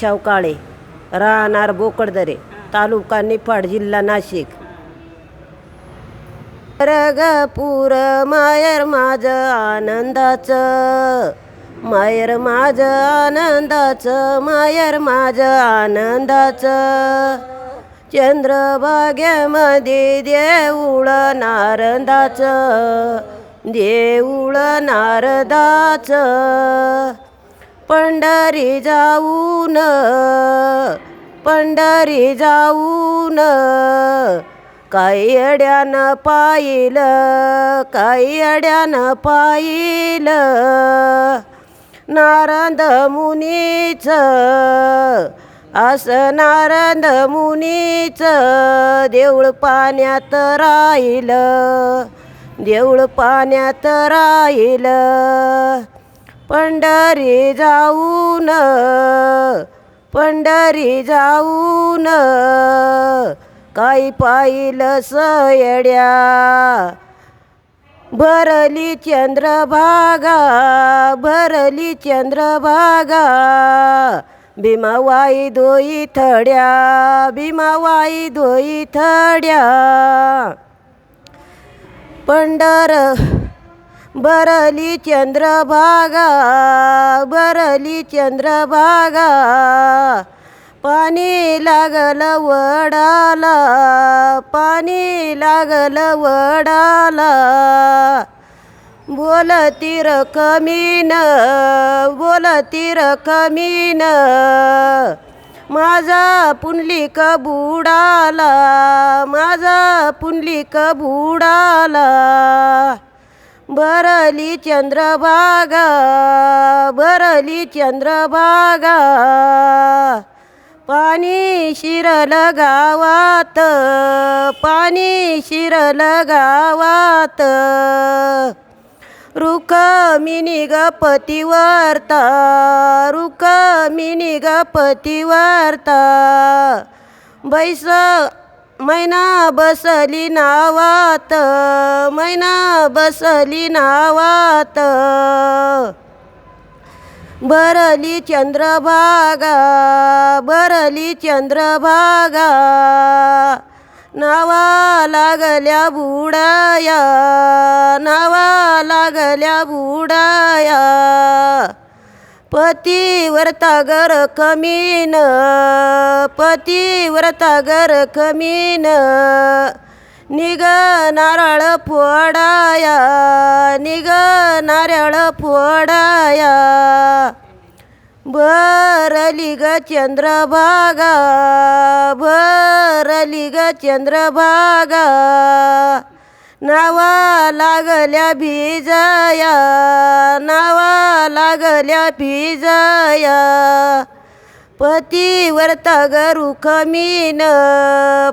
शवकाळे राहणार बोकडदरे तालुका निफाड जिल्हा नाशिक. रग पुर मायर माझ आनंदाच मायर माझ आनंदाच मायर माझ आनंदाच. चंद्रभाग्यामध्ये देऊळ नारदाच देऊळ नारदाच. पंढरी जाऊन पंढरी जाऊन काही अड्यानं पाहिलं काही अड्यानं पाहिलं नारद मुनीच असं नारद मुनीच देऊळ पाण्यात राहिलं देऊळ पाण्यात राहिलं. पंढरी जाऊन पंढरी जाऊन काही पाईल सयड्या भरली चंद्रभागा भरली चंद्रभागा भीमावाई दोई थड्या भीमावाई दोई थड्या. पंढर बरली चंद्रभागा बरली चंद्रभागा पाणी लागलं वडाला पाणी लागलं वडाला. बोलती रकमीन बोलती रकमीन माझा पुंडलिक बुडाला माझा पुंडलिक बुडाला. बरली चंद्रभागा बरली चंद्रभागा पाणी शिरल गावात पाणी शिरल गावात. रुख मिनी गपतीवरता रुख मिनी गपतीवरता. बैस मैना बसली नावात मैना बसली नावात. बरली चंद्रभागा बरली चंद्रभागा. नावा लागल्या बुडाया नावा लागल्या बुडाया. पतीव्रता गर कमीन पतीव्रता गर कमीन निग नारळ फोडाया निग नारळ फोडाया. भरली ग चंद्रभागा भरली ग चंद्रभागा. नावा लागल्या भिजया नावा लागल्या भिजया पतीवरता गरु खमीन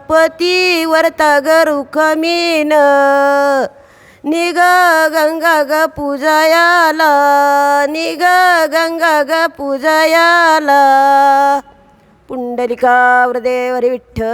पतीवरता गरु खमीन निग गंगा ग पूजायाला निग गंगा ग पूजायाला. पुंडलिका वरदेवरी विठ्ठल